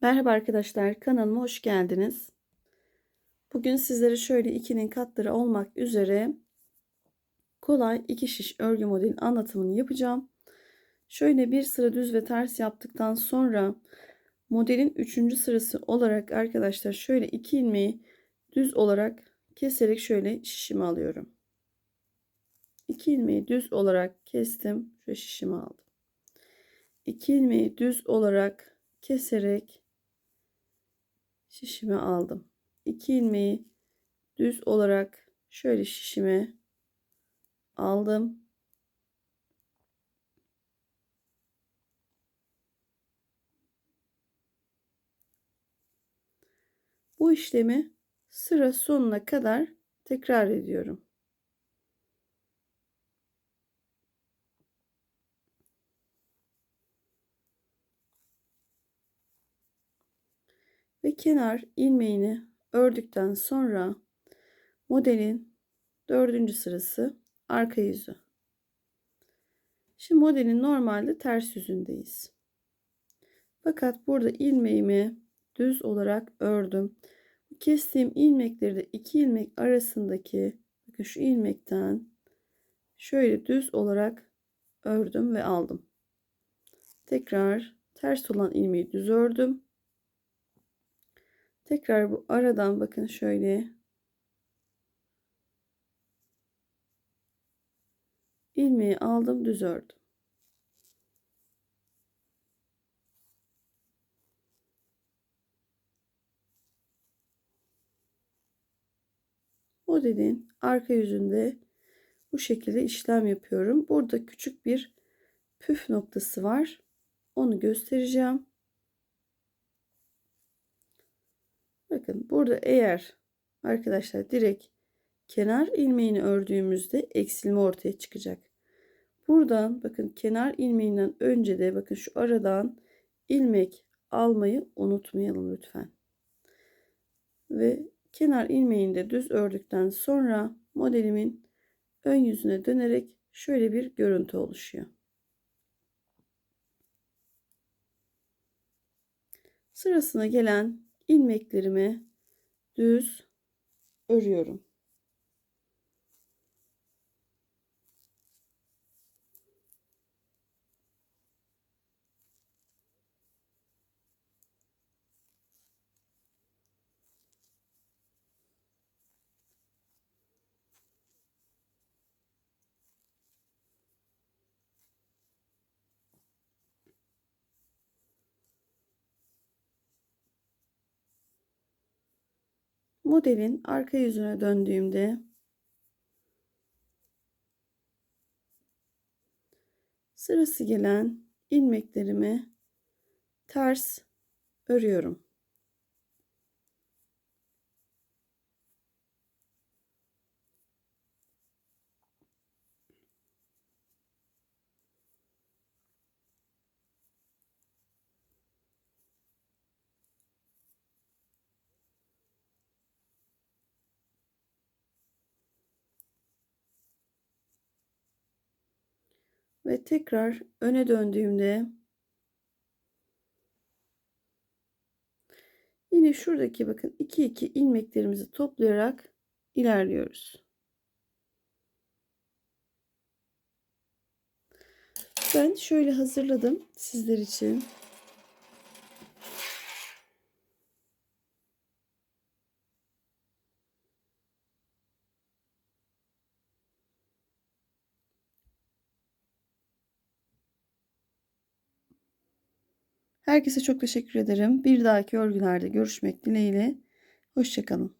Merhaba arkadaşlar, kanalıma hoş geldiniz. Bugün sizlere şöyle ikinin katları olmak üzere kolay iki şiş örgü modelin anlatımını yapacağım. Şöyle bir sıra düz ve ters yaptıktan sonra modelin üçüncü sırası olarak arkadaşlar şöyle iki ilmeği düz olarak keserek şöyle şişimi alıyorum. İki ilmeği düz olarak kestim. Şöyle şişimi aldım. İki ilmeği düz olarak keserek şişimi aldım. 2 ilmeği düz olarak şöyle şişime aldım. Bu işlemi sıra sonuna kadar tekrar ediyorum. Ve kenar ilmeğini ördükten sonra modelin dördüncü sırası arka yüzü. Şimdi modelin normalde ters yüzündeyiz. Fakat burada ilmeğimi düz olarak ördüm. Kestiğim ilmekleri de iki ilmek arasındaki bakın şu ilmekten şöyle düz olarak ördüm ve aldım. Tekrar ters olan ilmeği düz ördüm. Tekrar bu aradan bakın şöyle ilmeği aldım düz ördüm. Modelin arka yüzünde bu şekilde işlem yapıyorum. Burada küçük bir püf noktası var. Onu göstereceğim. Bakın burada eğer arkadaşlar direkt kenar ilmeğini ördüğümüzde eksilme ortaya çıkacak. Buradan bakın kenar ilmeğinden önce de bakın şu aradan ilmek almayı unutmayalım lütfen. Ve kenar ilmeğini de düz ördükten sonra modelimin ön yüzüne dönerek şöyle bir görüntü oluşuyor. Sırasına gelen ilmeklerimi düz örüyorum. Modelin arka yüzüne döndüğümde sırası gelen ilmeklerimi ters örüyorum. Ve tekrar öne döndüğümde yine şuradaki bakın 2 2 ilmeklerimizi toplayarak ilerliyoruz. Ben şöyle hazırladım sizler için. Herkese çok teşekkür ederim. Bir dahaki örgülerde görüşmek dileğiyle. Hoşçakalın.